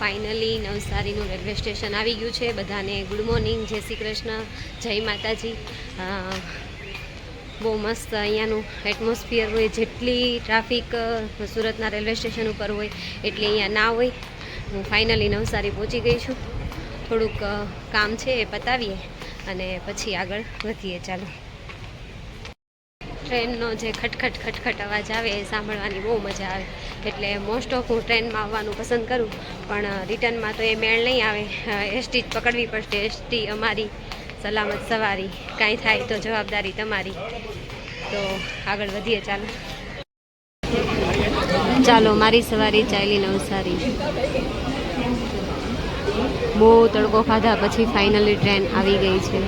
Finally નવસારીનું railway station આવી ગયું છે. બધાને ગુડ મોર્નિંગ, જય શ્રી કૃષ્ણ, જય માતાજી. બહુ મસ્ત અહીંયાનું એટમોસ્ફિયર હોય, જેટલી ટ્રાફિક સુરતના રેલવે સ્ટેશન ઉપર હોય, એટલી અહીંયા ના હોય. હું ફાઇનલી નવસારી પહોંચી ગઈ છું. થોડુંક કામ છે એ પતાવીએ અને પછી આગળ વધીએ. ચાલો. ટ્રેનનો જે ખટખટ ખટખટ અવાજ આવે એ સાંભળવાની બહુ મજા આવે. એટલે મોસ્ટ ઓફ હું ટ્રેનમાં આવવાનું પસંદ કરું, પણ રિટર્નમાં તો એ મેળ નહીં આવે. એસટી જ પકડવી પડશે. એસટી અમારી સલામત સવારી. કાંઈ થાય તો જવાબદારી તમારી. તો આગળ વધીએ, ચાલો. ચાલો, મારી સવારી ચાલી નવસારી બહુ તડકો ખાધા, પછી ફાઇનલી ટ્રેન આવી ગઈ છે.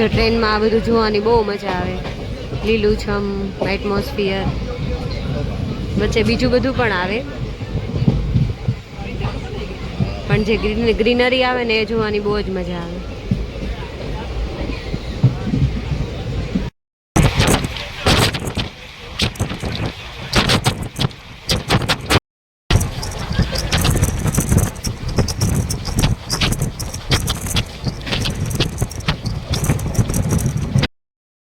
જો ટ્રેનમાં આ બધું જોવાની બહુ મજા આવે. લીલુંછમ એટમોસ્ફિયર વચ્ચે બીજું બધું પણ આવે. પણ જે ગ્રીન ગ્રીનરી આવે ને એ જોવાની બહુ જ મજા આવે.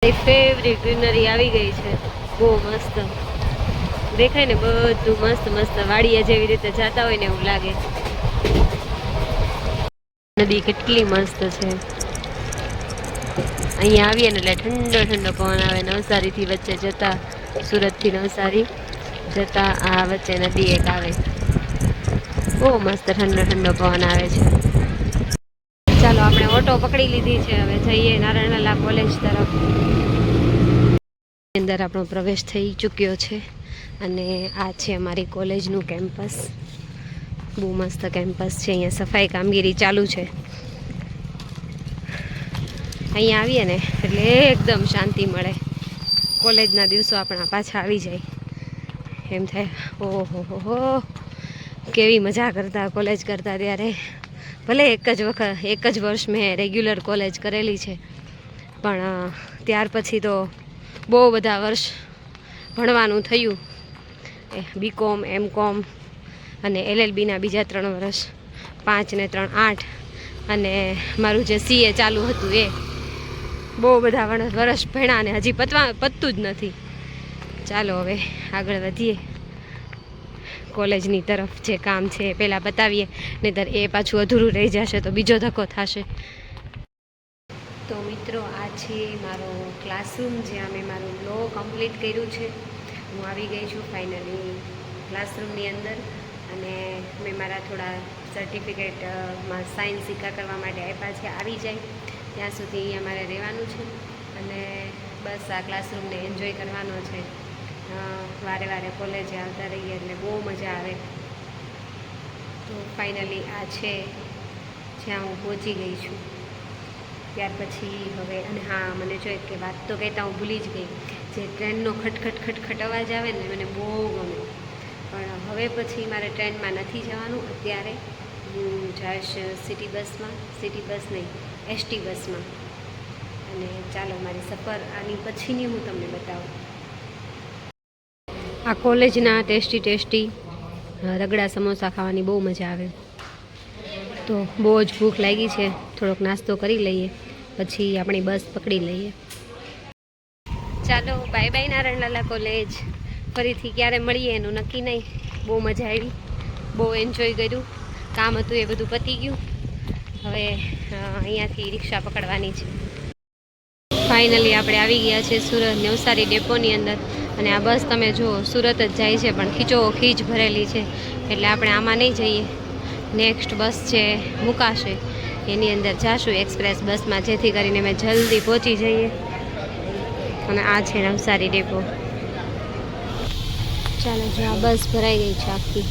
મારી ફેવરિટ ગ્રીનરી આવી ગઈ છે. બહુ મસ્ત. દેખાય ને બધું મસ્ત મસ્ત વાડિયા જેવી રીતે જતા હોય ને એવું લાગે. નદી કેટલી મસ્ત છે. અહીંયા આવીએ ને એટલે ઠંડો ઠંડો પવન આવે. નવસારીથી વચ્ચે જતા, સુરતથી નવસારી જતા આ વચ્ચે નદી એક આવે. બહુ મસ્ત ઠંડો ઠંડો પવન આવે છે. ચાલો, આપણે ઓટો પકડી લીધી છે. હવે જઈએ નારાયણલા કોલેજ તરફ. અંદર આપણો પ્રવેશ થઈ ચૂક્યો છે અને આ છે અમારી કોલેજનું કેમ્પસ. બહુ મસ્ત કેમ્પસ છે. અહીંયા સફાઈ કામગીરી ચાલુ છે. અહીંયા આવીએ ને એટલે એકદમ શાંતિ મળે. કોલેજના દિવસો આપણા પાછા આવી જાય. એમ થાય, ઓહો હો. કેવી મજા કરતા, કોલેજ કરતા ત્યારે. ભલે એક જ વખત એક જ વર્ષ મેં રેગ્યુલર કોલેજ કરેલી છે. પણ ત્યાર પછી તો બહુ બધા વર્ષ ભણવાનું થયું. બી કોમ એમ કોમ અને એલએલબીના બીજા ત્રણ વર્ષ, પાંચ ને ત્રણ આઠ અને મારું જે સીએ ચાલુ હતું એ. બહુ બધા વર્ષ ભણ્યા અને હજી પતવા, પતતું જ નથી. ચાલો હવે આગળ વધીએ. કોલેજની તરફ જે કામ છે એ પહેલાં બતાવીએ, નહીંતર એ પાછું અધૂરું રહી જશે તો બીજો ધક્કો થશે. તો મિત્રો, આ છે મારો ક્લાસરૂમ જ્યાં મેં મારું લો કમ્પ્લીટ કર્યું છે. હું આવી ગઈ છું ફાઇનલી ક્લાસરૂમની અંદર અને મેં મારા થોડા સર્ટિફિકેટમાં સાઇન સિક્કા કરવા માટે આપ્યા છે. આવી જાય, ત્યાં સુધી અહીંયા મારે રહેવાનું છે અને બસ આ ક્લાસરૂમને એન્જોય કરવાનો છે. વારે વારે કોલેજે આવતા રહીએ એટલે બહુ મજા આવે. તો ફાઇનલી આ છે જ્યાં હું પહોંચી ગઈ છું. ત્યાર પછી હવે, અને હા, મને જો કે વાત તો કહેતા હું ભૂલી જ ગઈ, જે ટ્રેનનો ખટખટ ખટખટ અવાજ આવે ને, મને બહુ ગમે. પણ હવે પછી મારે ટ્રેનમાં નથી જવાનું. અત્યારે હું જઈશ સિટી બસમાં સિટી બસ નહીં એસટી બસમાં અને ચાલો, મારી સફર આની પછીની હું તમને બતાવું. આ કોલેજના ટેસ્ટી ટેસ્ટી રગડા સમોસા ખાવાની બહુ મજા આવે. તો બહુ જ ભૂખ લાગી છે. થોડોક નાસ્તો કરી લઈએ, પછી આપણી બસ પકડી લઈએ. ચાલો બાય બાય નારાયણલાલા કોલેજ. ફરીથી ક્યારે મળીએ એનું નક્કી નહીં. બહુ મજા આવી, બહુ એન્જોય કર્યું. કામ હતું એ બધું પતી ગયું. હવે અહીંયાથી રિક્ષા પકડવાની છે. ફાઇનલી આપણે આવી ગયા છે સુરત નવસારી ડેપોની અંદર. અને આ બસ તમે જુઓ સુરત જ જાય છે, પણ ખીચો ખીચ ભરેલી છે. એટલે આપણે આમાં નહીં જઈએ. નેક્સ્ટ બસ છે મુકાશે. એની અંદર જાશું એક્સપ્રેસ બસમાં, જેથી કરીને અમે જલ્દી પહોંચી જઈએ. અને આ છે નવસારી ડેપો. ચાલો, જો આ બસ ભરાઈ ગઈ છે આખી.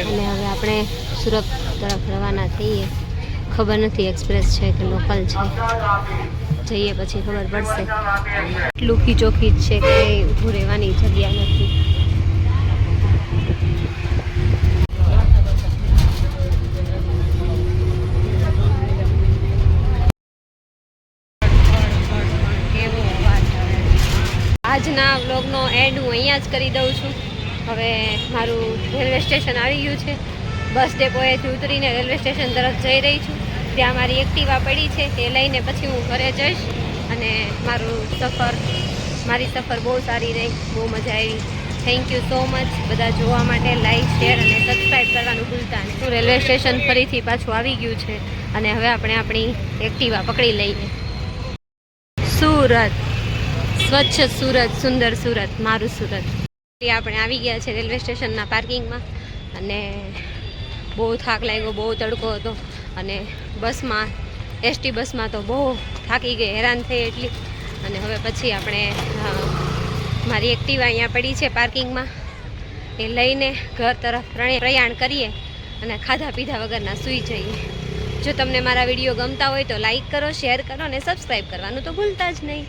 અને હવે આપણે સુરત તરફ રવાના થઈએ. ખબર નથી એક્સપ્રેસ છે કે લોકલ છે. જઈએ પછી ખબર પડશે. એટલું ખીચોખીચ છે કે ઊભું રહેવાની જગ્યા નથી. આજના વ્લોગનો એન્ડ હું અહીંયા જ કરી દઉં છું. હવે મારું રેલવે સ્ટેશન આવી ગયું છે. બસ ડેપોએથી ઉતરીને રેલવે સ્ટેશન તરફ જઈ રહી છું. ત્યાં મારી એક્ટિવા પડી છે તે લઈને પછી હું ઘરે જઈશ અને મારું સફર, મારી સફર બહુ સારી રહી, બહુ મજા આવી. થેન્ક યુ સો મચ બધા જોવા માટે લાઈક શેર અને સબસ્ક્રાઈબ કરવાનું ભૂલતા નહીં. રેલવે સ્ટેશન ફરીથી પાછું આવી ગયું છે? અને હવે આપણે આપણી એક્ટિવા પકડી લઈએ. સુરત. સ્વચ્છ સુરત, સુંદર સુરત, મારું સુરત. એ આપણે આવી ગયા છે રેલવે સ્ટેશનના પાર્કિંગમાં અને બહુ થાક લાગ્યો, બહુ તડકો હતો. અને બસમાં, એસટી બસમાં તો બહુ થાકી ગઈ, હેરાન થઈ એટલી. અને હવે પછી આપણે મારી એક્ટિવા અહીંયા પડી છે પાર્કિંગમાં. એ લઈને ઘર તરફ પ્રયાણ કરીએ અને ખાધા પીધા વગરના સૂઈ જઈએ. જો તમને મારા વીડિયો ગમતા હોય તો લાઈક કરો, શેર કરો અને સબસ્ક્રાઈબ કરવાનું તો ભૂલતા જ નહીં.